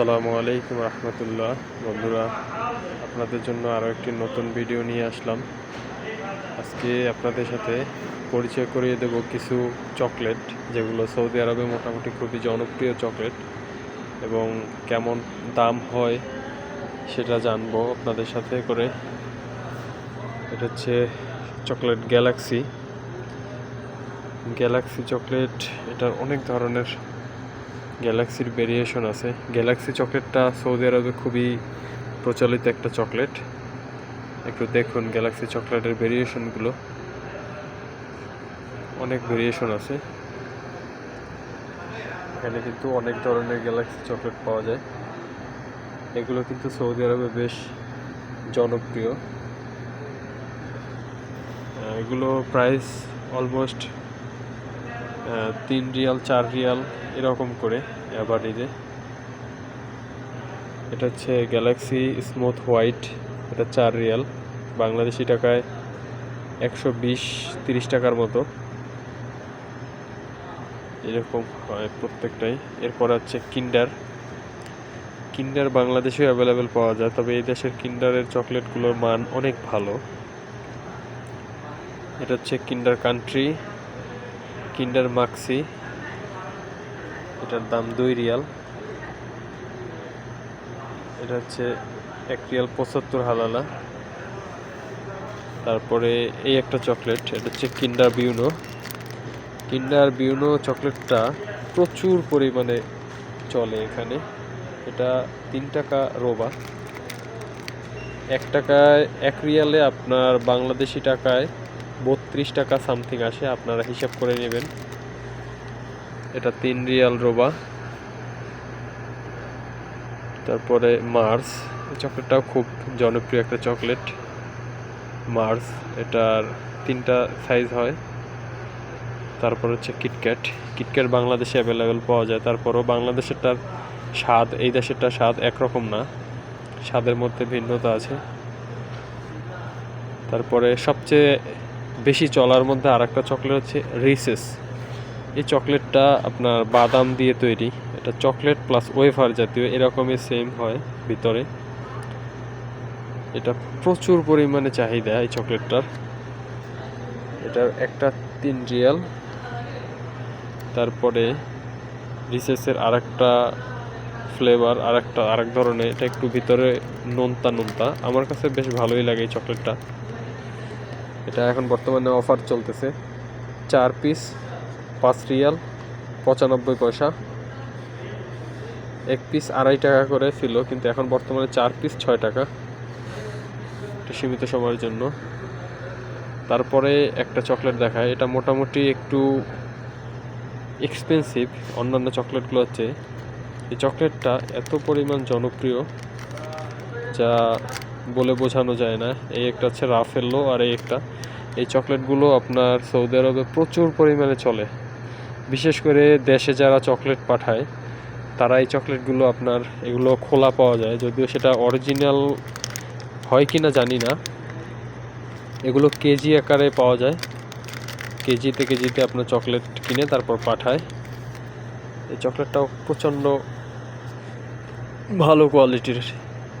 আসসালামু আলাইকুম রহমতুল্লাহ। বন্ধুরা, আপনাদের জন্য আরও একটি নতুন ভিডিও নিয়ে আসলাম। আজকে আপনাদের সাথে পরিচয় করিয়ে দেব কিছু চকলেট, যেগুলো সৌদি আরবে মোটামুটি খুবই জনপ্রিয় চকলেট এবং কেমন দাম হয় সেটা জানব আপনাদের সাথে করে। এটা হচ্ছে চকলেট গ্যালাক্সি। গ্যালাক্সি চকলেট, এটার অনেক ধরনের গ্যালাক্সির ভেরিয়েশন আছে। গ্যালাক্সি চকলেটটা সৌদি আরবে খুবই প্রচলিত একটা চকলেট। একটু দেখুন গ্যালাক্সি চকলেটের ভেরিয়েশনগুলো অনেক ভেরিয়েশন আছে। এখানে কিন্তু অনেক ধরনের গ্যালাক্সি চকলেট পাওয়া যায়। এগুলো কিন্তু সৌদি আরবে বেশ জনপ্রিয়। এগুলো প্রাইস অলমোস্ট তিন রিয়াল, চার রিয়াল, এরকম করে অ্যাভারেজে এটা হচ্ছে গ্যালাক্সি স্মুথ হোয়াইট এটা চার রিয়াল। বাংলাদেশি টাকায় একশো বিশ, তিরিশ টাকার মতো। এরকম হয় প্রত্যেকটাই। এরপর হচ্ছে কিন্ডার কিন্ডার বাংলাদেশেও অ্যাভেলেবেল পাওয়া যায়, তবে এই দেশের কিন্ডারের চকলেটগুলোর মান অনেক ভালো। এটা হচ্ছে কিন্ডার কান্ট্রি কিন্ডার মাক্সি। এটার দাম দুই রিয়াল। এটা হচ্ছে এক রিয়াল পঁচাত্তর হালালা। তারপরে এই একটা চকলেট, এটা হচ্ছে কিন্ডার বিউনো। কিন্ডার বিউনো চকলেটটা প্রচুর পরিমাণে চলে এখানে। এটা তিন টাকা রোবা। এক টাকায়, এক রিয়ালে আপনার বাংলাদেশি টাকায় বত্রিশ টাকা সামথিং আসে, আপনারা হিসাব করে নেবেন। এটা তিন রিয়াল রোবা। তারপরে মার্স, এই চকলেটটাও খুব জনপ্রিয় একটা চকলেট। মার্স, এটার তিনটা সাইজ হয়। তারপর হচ্ছে কিটক্যাট কিটক্যাট বাংলাদেশে অ্যাভেলেবেল পাওয়া যায়। তারপরও বাংলাদেশেরটার স্বাদ, এই দেশেরটা স্বাদ একরকম না। স্বাদের মধ্যে ভিন্নতা আছে। তারপরে সবচেয়ে বেশি চলার মধ্যে আর একটা চকলেট হচ্ছে রিসেস এই চকলেটটা আপনার বাদাম দিয়ে তৈরি। এটা চকলেট প্লাস ওয়েফার জাতীয়, এরকমই সেম হয় ভিতরে। এটা প্রচুর পরিমাণে চাহিদা এই চকলেটটার। এটার একটা তিন রিয়াল। তারপরে রিসেসের আরেকটা ফ্লেভার আর আরেকটা, আরেক ধরনের। এটা একটু ভিতরে নোনতা নোনতা। আমার কাছে বেশ ভালোই লাগে এই চকলেটটা। এটা এখন বর্তমানে অফার চলতেছে। চার পিস, পাঁচ রিয়াল, পঁচানব্বই পয়সা। এক পিস আড়াই টাকা করে ছিল, কিন্তু এখন বর্তমানে চার পিস ছয় টাকা। এটা সীমিত সময়ের জন্য। তারপরে একটা চকলেট দেখায়। এটা মোটামুটি একটু এক্সপেন্সিভ অন্যান্য চকলেটগুলো হচ্ছে, এই চকলেটটা এত পরিমাণ জনপ্রিয়, যা বলে বোঝানো যায় না। এই একটা হচ্ছে রাফেল্লো আর এই একটা এই চকলেটগুলো আপনার সৌদি আরবে প্রচুর পরিমাণে চলে। বিশেষ করে দেশে যারা চকলেট পাঠায়, তারা এই চকলেটগুলো আপনার এগুলো খোলা পাওয়া যায়। যদিও সেটা অরিজিনাল হয় কি না জানি না। এগুলো কেজি আকারে পাওয়া যায়। কেজিতে কেজিতে আপনার চকলেট কিনে তারপর পাঠায়। এই চকলেটটাও প্রচণ্ড ভালো কোয়ালিটির।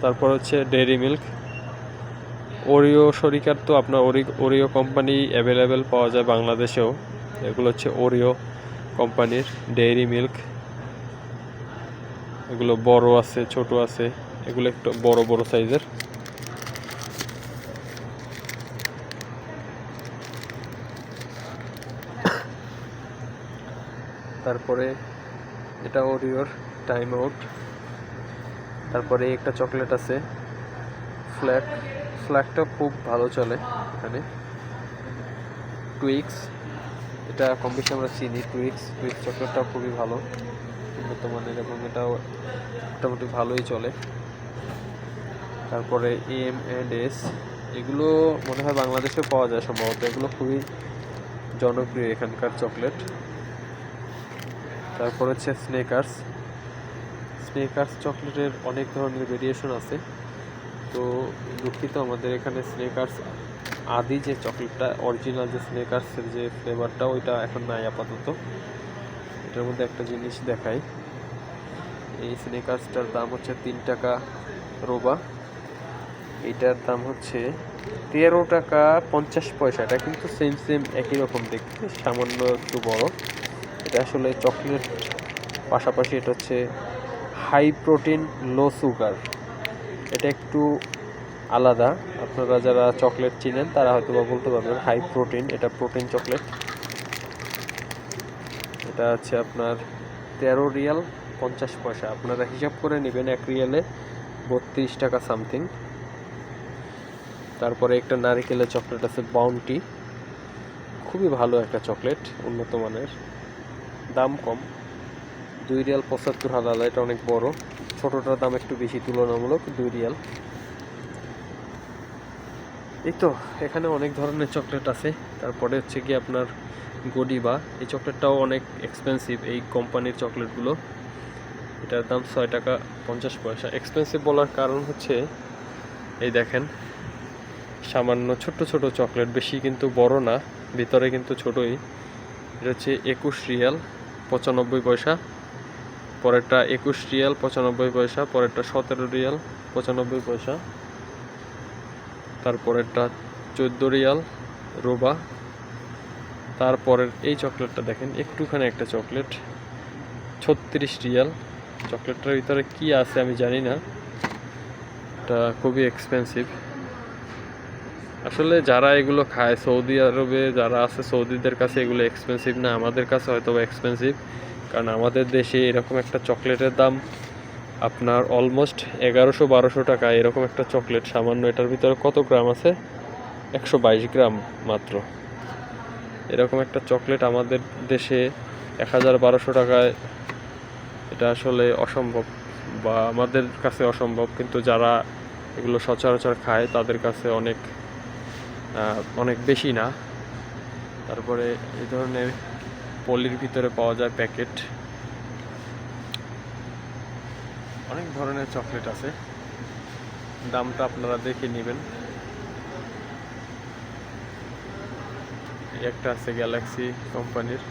তারপর হচ্ছে ডেয়ারি মিল্ক। ওরিও শরিকার তো আপনার ওরি ওরিও কোম্পানি অ্যাভেলেবেল পাওয়া যায় বাংলাদেশেও। এগুলো হচ্ছে ওরিও কোম্পানির ডেয়ারি মিল্ক এগুলো বড় আছে, ছোট আছে, এগুলো একটু বড় বড় সাইজের তারপরে এটা ওরিওর টাইম আউট তারপরে একটা চকলেট আছে ফ্ল্যাগ ফ্ল্যাগটা খুব ভালো চলে এখানে। টুইক্স এটা কম বেশি আমরা চিনি। টুইক্স টুইক্স চকলেটটাও খুবই ভালো। উন্নত মানের এবং এটাও মোটামুটি ভালোই চলে। তারপরে এম অ্যান্ড এস এগুলো মনে হয় বাংলাদেশেও পাওয়া যায় সম্ভবত। এগুলো খুবই জনপ্রিয় এখানকার চকলেট। তারপর হচ্ছে স্নেকার্স স্নেকার্স চকলেটের অনেক ধরনের ভেরিয়েশন আছে। তো দুঃখিত, আমাদের এখানে স্নেকার্স আদি যে চকলেটটা অরিজিনাল যে স্নেকার্সের যে ফ্লেভারটা ওইটা এখন নাই আপাতত। এটার মধ্যে একটা জিনিস দেখাই। এই স্নেকার্সটার দাম হচ্ছে তিন টাকা রোবা। এটার দাম হচ্ছে তেরো টাকা পঞ্চাশ পয়সা। এটা কিন্তু সেম সেম একই রকম দেখতে, সামান্য একটু বড়। এটা আসলে চকলেট, পাশাপাশি এটা হচ্ছে হাই প্রোটিন লো সুগার এটা একটু আলাদা। আপনারা যারা চকলেট চিনেন, তারা হয়তো বা বলতে পারবেন, হাই প্রোটিন, এটা প্রোটিন চকলেট। এটা আছে আপনার তেরো রিয়াল পঞ্চাশ পয়সা। আপনারা হিসাব করে নেবেন, এক রিয়ালে বত্রিশ টাকা সামথিং। তারপরে একটা নারিকেলের চকলেট আছে বাউন্টি খুবই ভালো একটা চকলেট, উন্নত মানের। দাম কম। দুই রিয়াল পঁচাত্তর হাজার এটা অনেক বড়। ছোটোটার দাম একটু বেশি তুলনামূলক, দুই রিয়াল। এই তো, এখানে অনেক ধরনের চকলেট আছে। তারপরে হচ্ছে কি আপনার গডিবা এই চকলেটটাও অনেক এক্সপেন্সিভ এই কোম্পানির চকলেটগুলো। এটার দাম ছয় টাকা পঞ্চাশ পয়সা। এক্সপেন্সিভ বলার কারণ হচ্ছে, এই দেখেন, সামান্য ছোট ছোট চকলেট, বেশি কিন্তু বড় না, ভিতরে কিন্তু ছোটই। এটা হচ্ছে একুশ রিয়াল, পঁচানব্বই পয়সা। পরেরটা একুশ রিয়াল, পঁচানব্বই পয়সা, পরেরটা সতেরো রিয়াল, পঁচানব্বই পয়সা। তারপরেরটা চোদ্দ রিয়াল, রোবা। তারপরের এই চকলেটটা দেখেন, একটুখানি একটা চকলেট, ছত্রিশ রিয়াল। চকলেটটার ভিতরে কি আছে আমি জানি না। এটা খুবই এক্সপেন্সিভ আসলে যারা এগুলো খায়, সৌদি আরবে যারা আছে, সৌদিদের কাছে এগুলো এক্সপেন্সিভ না, আমাদের কাছে হয়তো এক্সপেন্সিভ কারণ আমাদের দেশে এরকম একটা চকলেটের দাম আপনার অলমোস্ট এগারোশো বারোশো টাকা। এরকম একটা চকলেট, সামান্য এটার ভিতরে কত গ্রাম আছে? একশো বাইশ গ্রাম মাত্র। এরকম একটা চকলেট আমাদের দেশে এক হাজার বারোশো টাকায় এটা আসলে অসম্ভব বা আমাদের কাছে অসম্ভব। কিন্তু যারা এগুলো সচরাচর খায়, তাদের কাছে অনেক অনেক বেশি না। তারপরে এই ধরনের পলির ভিতরে পাওয়া যায় প্যাকেট। অনেক ধরনের চকলেট আছে। দামটা আপনারা দেখে নেবেন। একটা আছে গ্যালাক্সি কোম্পানির।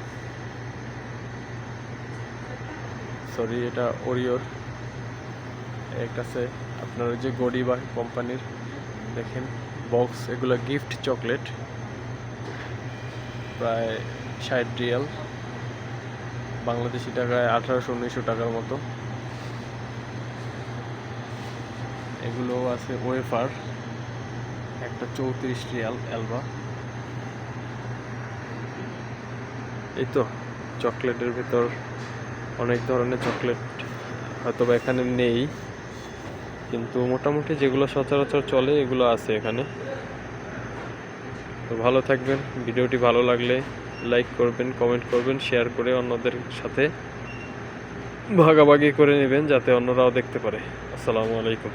সরি এটা ওরিওর একটা আছে আপনার যে গরিবা কোম্পানির। দেখেন বক্স এগুলো গিফট চকলেট। প্রায় ষাট রিয়াল। বাংলাদেশি টাকায় আঠারোশো, উনিশশো টাকার মতো। এগুলো আছে ওয়েফার, একটা চৌত্রিশ রিয়াল অ্যালবা। এই তো, চকলেটের ভিতর অনেক ধরনের চকলেট হয়তো বা এখানে নেই, কিন্তু মোটামুটি যেগুলো সচরাচর চলে এগুলো আছে এখানে। তো ভালো থাকবেন, ভিডিওটি ভালো লাগলে লাইক করবেন কমেন্ট করবেন শেয়ার করে অন্যদের সাথে ভাগাভাগি করে নেবেন যাতে অন্যরাও দেখতে পারে। আসসালামু আলাইকুম।